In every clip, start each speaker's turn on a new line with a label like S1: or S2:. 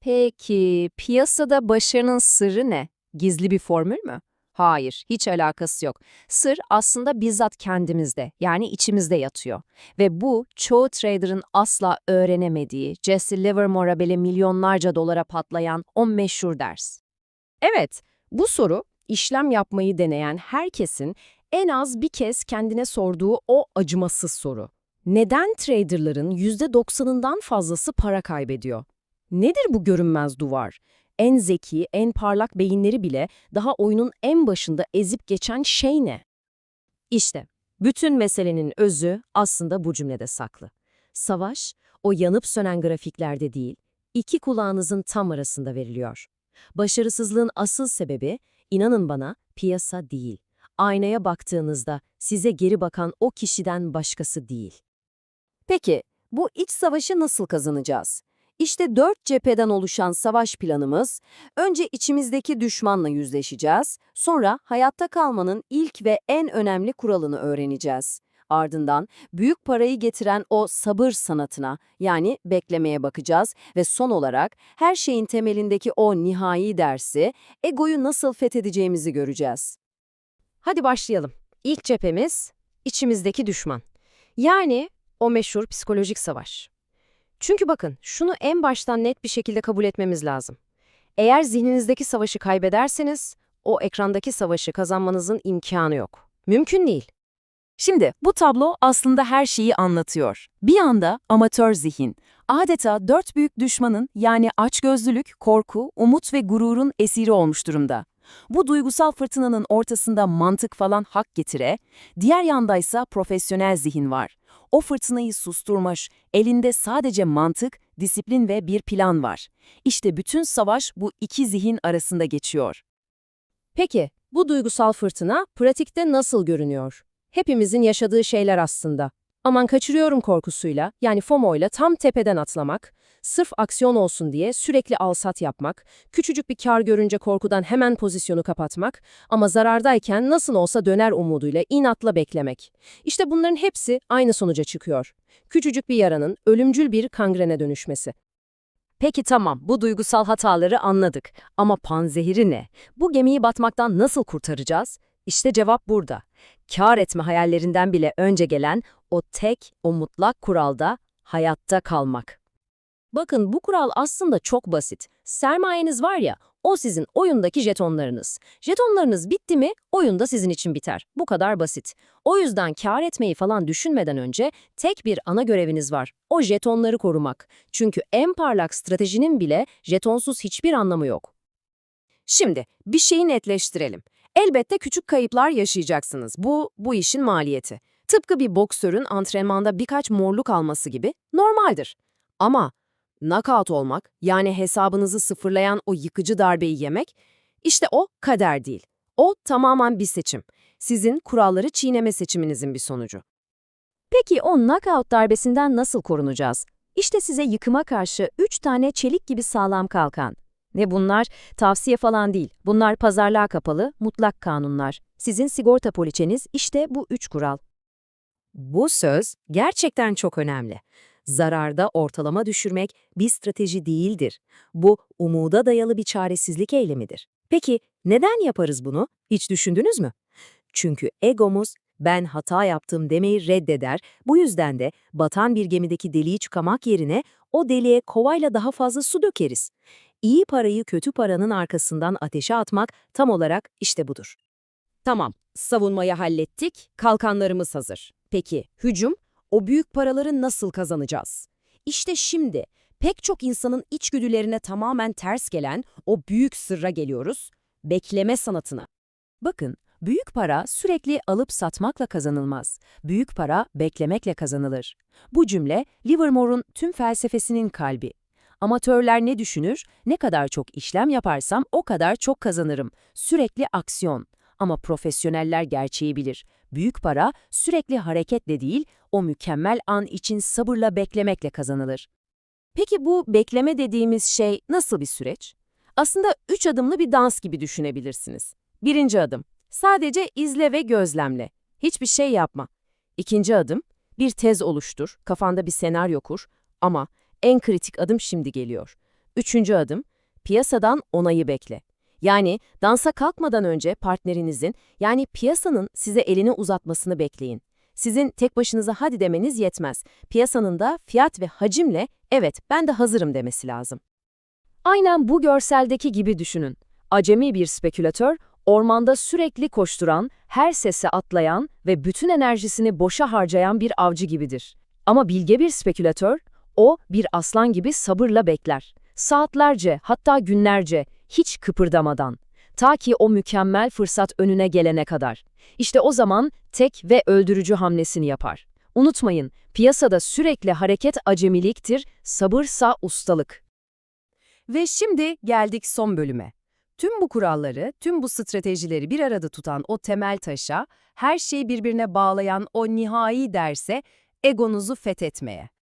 S1: Peki, piyasada başarının sırrı ne? Gizli bir formül mü? Hayır, hiç alakası yok. Sır aslında bizzat kendimizde, yani içimizde yatıyor. Ve bu, çoğu trader'ın asla öğrenemediği, Jesse Livermore'a bile milyonlarca dolara patlayan o meşhur ders.
S2: Evet, bu soru işlem yapmayı deneyen herkesin en az bir kez kendine sorduğu o acımasız soru. Neden traderların %90'ından fazlası para kaybediyor? Nedir bu görünmez duvar? En zeki, en parlak beyinleri bile daha oyunun en başında ezip geçen şey ne? İşte, bütün meselenin özü aslında bu cümlede saklı. Savaş, o yanıp sönen grafiklerde değil, iki kulağınızın tam arasında veriliyor. Başarısızlığın asıl sebebi, inanın bana, piyasa değil. Aynaya baktığınızda size geri bakan o kişiden başkası değil.
S3: Peki, bu iç savaşı nasıl kazanacağız? İşte dört cepheden oluşan savaş planımız, önce içimizdeki düşmanla yüzleşeceğiz, sonra hayatta kalmanın ilk ve en önemli kuralını öğreneceğiz. Ardından büyük parayı getiren o sabır sanatına yani beklemeye bakacağız ve son olarak her şeyin temelindeki o nihai dersi, egoyu nasıl fethedeceğimizi göreceğiz.
S2: Hadi başlayalım. İlk cephemiz içimizdeki düşman. Yani o meşhur psikolojik savaş. Çünkü bakın şunu en baştan net bir şekilde kabul etmemiz lazım. Eğer zihninizdeki savaşı kaybederseniz o ekrandaki savaşı kazanmanızın imkanı yok. Mümkün değil.
S4: Şimdi bu tablo aslında her şeyi anlatıyor. Bir anda amatör zihin, adeta dört büyük düşmanın yani açgözlülük, korku, umut ve gururun esiri olmuş durumda. Bu duygusal fırtınanın ortasında mantık falan hak getire, diğer yandaysa profesyonel zihin var. O fırtınayı susturmuş, elinde sadece mantık, disiplin ve bir plan var. İşte bütün savaş bu iki zihin arasında geçiyor.
S2: Peki bu duygusal fırtına pratikte nasıl görünüyor? Hepimizin yaşadığı şeyler aslında. Aman kaçırıyorum korkusuyla, yani FOMO'yla tam tepeden atlamak, sırf aksiyon olsun diye sürekli alsat yapmak, küçücük bir kar görünce korkudan hemen pozisyonu kapatmak ama zarardayken nasıl olsa döner umuduyla inatla beklemek. İşte bunların hepsi aynı sonuca çıkıyor. Küçücük bir yaranın ölümcül bir kangrene dönüşmesi. Peki tamam, bu duygusal hataları anladık. Ama panzehiri ne? Bu gemiyi batmaktan nasıl kurtaracağız? İşte cevap burada. Kâr etme hayallerinden bile önce gelen o tek, o mutlak kuralda hayatta kalmak. Bakın bu kural aslında çok basit. Sermayeniz var ya, o sizin oyundaki jetonlarınız. Jetonlarınız bitti mi, oyun da sizin için biter. Bu kadar basit. O yüzden kâr etmeyi falan düşünmeden önce tek bir ana göreviniz var. O jetonları korumak. Çünkü en parlak stratejinin bile jetonsuz hiçbir anlamı yok. Şimdi bir şeyi netleştirelim. Elbette küçük kayıplar yaşayacaksınız. Bu, bu işin maliyeti. Tıpkı bir boksörün antrenmanda birkaç morluk alması gibi normaldir. Ama knockout olmak, yani hesabınızı sıfırlayan o yıkıcı darbeyi yemek, işte o kader değil. O tamamen bir seçim. Sizin kuralları çiğneme seçiminizin bir sonucu. Peki o knockout darbesinden nasıl korunacağız? İşte size yıkıma karşı 3 tane çelik gibi sağlam kalkan. Ne bunlar? Tavsiye falan değil. Bunlar pazarlığa kapalı, mutlak kanunlar. Sizin sigorta poliçeniz işte bu üç kural. Bu söz gerçekten çok önemli. Zararda ortalama düşürmek bir strateji değildir. Bu umuda dayalı bir çaresizlik eylemidir. Peki neden yaparız bunu? Hiç düşündünüz mü? Çünkü egomuz ben hata yaptım demeyi reddeder, bu yüzden de batan bir gemideki deliği çıkamak yerine o deliğe kovayla daha fazla su dökeriz. İyi parayı kötü paranın arkasından ateşe atmak tam olarak işte budur. Tamam, savunmayı hallettik, kalkanlarımız hazır. Peki, hücum? O büyük paraları nasıl kazanacağız? İşte şimdi pek çok insanın içgüdülerine tamamen ters gelen o büyük sırra geliyoruz, bekleme sanatına.
S4: Bakın, büyük para sürekli alıp satmakla kazanılmaz. Büyük para beklemekle kazanılır. Bu cümle Livermore'un tüm felsefesinin kalbi. Amatörler ne düşünür? Ne kadar çok işlem yaparsam o kadar çok kazanırım. Sürekli aksiyon. Ama profesyoneller gerçeği bilir. Büyük para sürekli hareketle değil, o mükemmel an için sabırla beklemekle kazanılır. Peki bu bekleme dediğimiz şey nasıl bir süreç? Aslında üç adımlı bir dans gibi düşünebilirsiniz. Birinci adım, sadece izle ve gözlemle. Hiçbir şey yapma. İkinci adım, bir tez oluştur, kafanda bir senaryo kur ama en kritik adım şimdi geliyor.
S2: Üçüncü adım, piyasadan onayı bekle. Yani dansa kalkmadan önce partnerinizin, yani piyasanın size elini uzatmasını bekleyin. Sizin tek başınıza hadi demeniz yetmez. Piyasanın da fiyat ve hacimle evet ben de hazırım demesi lazım.
S1: Aynen bu görseldeki gibi düşünün. Acemi bir spekülatör, ormanda sürekli koşturan, her sese atlayan ve bütün enerjisini boşa harcayan bir avcı gibidir. Ama bilge bir spekülatör, o bir aslan gibi sabırla bekler. Saatlerce, hatta günlerce, hiç kıpırdamadan. Ta ki o mükemmel fırsat önüne gelene kadar. İşte o zaman tek ve öldürücü hamlesini yapar. Unutmayın, piyasada sürekli hareket acemiliktir, sabırsa ustalık.
S2: Ve şimdi geldik son bölüme. Tüm bu kuralları, tüm bu stratejileri bir arada tutan o temel taşa, her şeyi birbirine bağlayan o nihai derse, egonuzu fethetmeye.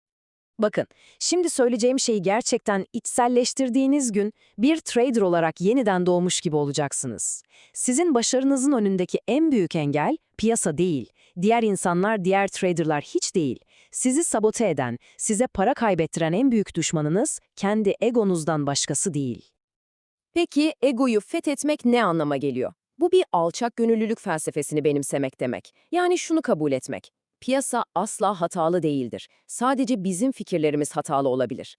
S1: Bakın, şimdi söyleyeceğim şeyi gerçekten içselleştirdiğiniz gün bir trader olarak yeniden doğmuş gibi olacaksınız. Sizin başarınızın önündeki en büyük engel piyasa değil, diğer insanlar, diğer traderlar hiç değil. Sizi sabote eden, size para kaybettiren en büyük düşmanınız kendi egonuzdan başkası değil.
S2: Peki egoyu fethetmek ne anlama geliyor? Bu bir alçak gönüllülük felsefesini benimsemek demek. Yani şunu kabul etmek. Piyasa asla hatalı değildir. Sadece bizim fikirlerimiz hatalı olabilir.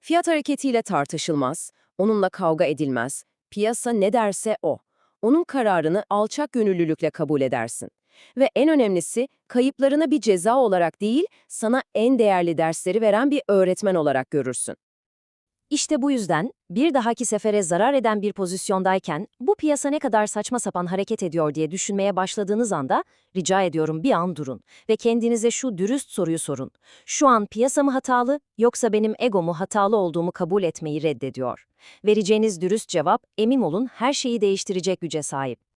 S2: Fiyat hareketiyle tartışılmaz, onunla kavga edilmez. Piyasa ne derse o. Onun kararını alçak gönüllülükle kabul edersin. Ve en önemlisi, kayıplarına bir ceza olarak değil, sana en değerli dersleri veren bir öğretmen olarak görürsün.
S4: İşte bu yüzden bir dahaki sefere zarar eden bir pozisyondayken bu piyasa ne kadar saçma sapan hareket ediyor diye düşünmeye başladığınız anda rica ediyorum bir an durun ve kendinize şu dürüst soruyu sorun. Şu an piyasa mı hatalı yoksa benim egomu hatalı olduğumu kabul etmeyi reddediyor? Vereceğiniz dürüst cevap emin olun her şeyi değiştirecek güce sahip.